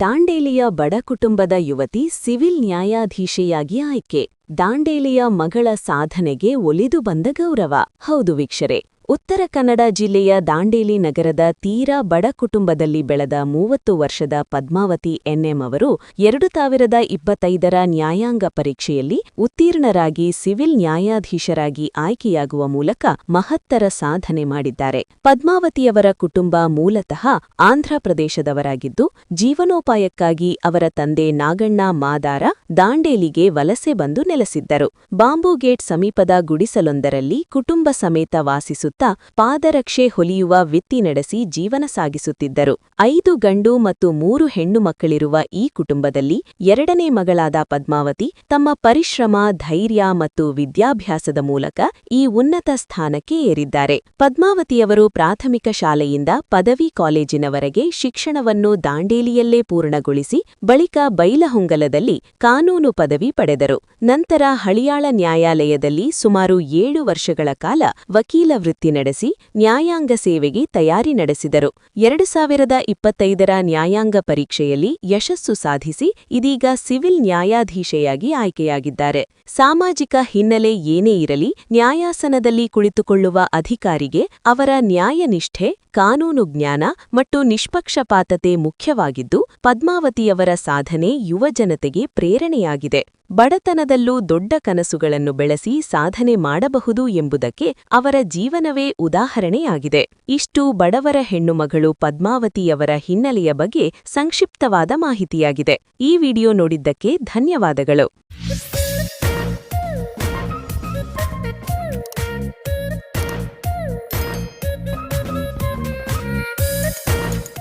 ದಾಂಡೇಲಿಯ ಬಡ ಕುಟುಂಬದ ಯುವತಿ ಸಿವಿಲ್ ನ್ಯಾಯಾಧೀಶೆಯಾಗಿ ಆಯ್ಕೆ. ದಾಂಡೇಲಿಯ ಮಗಳ ಸಾಧನೆಗೆ ಒಲಿದು ಬಂದ ಗೌರವ. ಹೌದು ವೀಕ್ಷರೆ ಉತ್ತರ ಕನ್ನಡ ಜಿಲ್ಲೆಯ ದಾಂಡೇಲಿ ನಗರದ ತೀರಾ ಬಡ ಕುಟುಂಬದಲ್ಲಿ ಬೆಳೆದ ಮೂವತ್ತು ವರ್ಷದ ಪದ್ಮಾವತಿ ಎನ್ಎಂ ಅವರು ಎರಡು ಸಾವಿರದ ಇಪ್ಪತ್ತೈದರ ನ್ಯಾಯಾಂಗ ಪರೀಕ್ಷೆಯಲ್ಲಿ ಉತ್ತೀರ್ಣರಾಗಿ ಸಿವಿಲ್ ನ್ಯಾಯಾಧೀಶರಾಗಿ ಆಯ್ಕೆಯಾಗುವ ಮೂಲಕ ಮಹತ್ತರ ಸಾಧನೆ ಮಾಡಿದ್ದಾರೆ. ಪದ್ಮಾವತಿಯವರ ಕುಟುಂಬ ಮೂಲತಃ ಆಂಧ್ರಪ್ರದೇಶದವರಾಗಿದ್ದು ಜೀವನೋಪಾಯಕ್ಕಾಗಿ ಅವರ ತಂದೆ ನಾಗಣ್ಣ ಮಾದಾರ ದಾಂಡೇಲಿಗೆ ವಲಸೆ ಬಂದು ನೆಲೆಸಿದ್ದರು. ಬಾಂಬುಗೇಟ್ ಸಮೀಪದ ಗುಡಿಸಲೊಂದರಲ್ಲಿ ಕುಟುಂಬ ಸಮೇತ ವಾಸಿಸುತ್ತಾ ಪಾದರಕ್ಷೆ ಹೊಲಿಯುವ ವಿತ್ತಿ ನಡೆಸಿ ಜೀವನ ಸಾಗಿಸುತ್ತಿದ್ದರು. ಐದು ಗಂಡು ಮತ್ತು ಮೂರು ಹೆಣ್ಣು ಮಕ್ಕಳಿರುವ ಈ ಕುಟುಂಬದಲ್ಲಿ ಎರಡನೇ ಮಗಳಾದ ಪದ್ಮಾವತಿ ತಮ್ಮ ಪರಿಶ್ರಮ, ಧೈರ್ಯ ಮತ್ತು ವಿದ್ಯಾಭ್ಯಾಸದ ಮೂಲಕ ಈ ಉನ್ನತ ಸ್ಥಾನಕ್ಕೆ ಏರಿದ್ದಾರೆ. ಪದ್ಮಾವತಿಯವರು ಪ್ರಾಥಮಿಕ ಶಾಲೆಯಿಂದ ಪದವಿ ಕಾಲೇಜಿನವರೆಗೆ ಶಿಕ್ಷಣವನ್ನು ದಾಂಡೇಲಿಯಲ್ಲೇ ಪೂರ್ಣಗೊಳಿಸಿ, ಬಳಿಕ ಬೈಲಹೊಂಗಲದಲ್ಲಿ ಕಾನೂನು ಪದವಿ ಪಡೆದರು. ನಂತರ ಹಳಿಯಾಳ ನ್ಯಾಯಾಲಯದಲ್ಲಿ ಸುಮಾರು ಏಳು ವರ್ಷಗಳ ಕಾಲ ವಕೀಲ ವೃತ್ತಿ ನಡೆಸಿ ನ್ಯಾಯಾಂಗ ಸೇವೆಗೆ ತಯಾರಿ ನಡೆಸಿದರು. ಎರಡು ಸಾವಿರದ ಇಪ್ಪತ್ತೈದರ ನ್ಯಾಯಾಂಗ ಪರೀಕ್ಷೆಯಲ್ಲಿ ಯಶಸ್ಸು ಸಾಧಿಸಿ ಇದೀಗ ಸಿವಿಲ್ ನ್ಯಾಯಾಧೀಶೆಯಾಗಿ ಆಯ್ಕೆಯಾಗಿದ್ದಾರೆ. ಸಾಮಾಜಿಕ ಹಿನ್ನೆಲೆ ಏನೇ ಇರಲಿ, ನ್ಯಾಯಾಸನದಲ್ಲಿ ಕುಳಿತುಕೊಳ್ಳುವ ಅಧಿಕಾರಿಗೆ ಅವರ ನ್ಯಾಯನಿಷ್ಠೆ ಕಾನೂನು ಜ್ಞಾನ ಮತ್ತು ನಿಷ್ಪಕ್ಷಪಾತತೆ ಮುಖ್ಯವಾಗಿದ್ದು, ಪದ್ಮಾವತಿಯವರ ಸಾಧನೆ ಯುವಜನತೆಗೆ ಪ್ರೇರಣೆಯಾಗಿದೆ. ಬಡತನದಲ್ಲೂ ದೊಡ್ಡ ಕನಸುಗಳನ್ನು ಬೆಳೆಸಿ ಸಾಧನೆ ಮಾಡಬಹುದು ಎಂಬುದಕ್ಕೆ ಅವರ ಜೀವನವೇ ಉದಾಹರಣೆಯಾಗಿದೆ. ಇಷ್ಟು ಬಡವರ ಹೆಣ್ಣುಮಗಳು ಪದ್ಮಾವತಿಯವರ ಹಿನ್ನೆಲೆಯ ಬಗ್ಗೆ ಸಂಕ್ಷಿಪ್ತವಾದ ಮಾಹಿತಿಯಾಗಿದೆ. ಈ ವಿಡಿಯೋ ನೋಡಿದ್ದಕ್ಕೆ ಧನ್ಯವಾದಗಳು.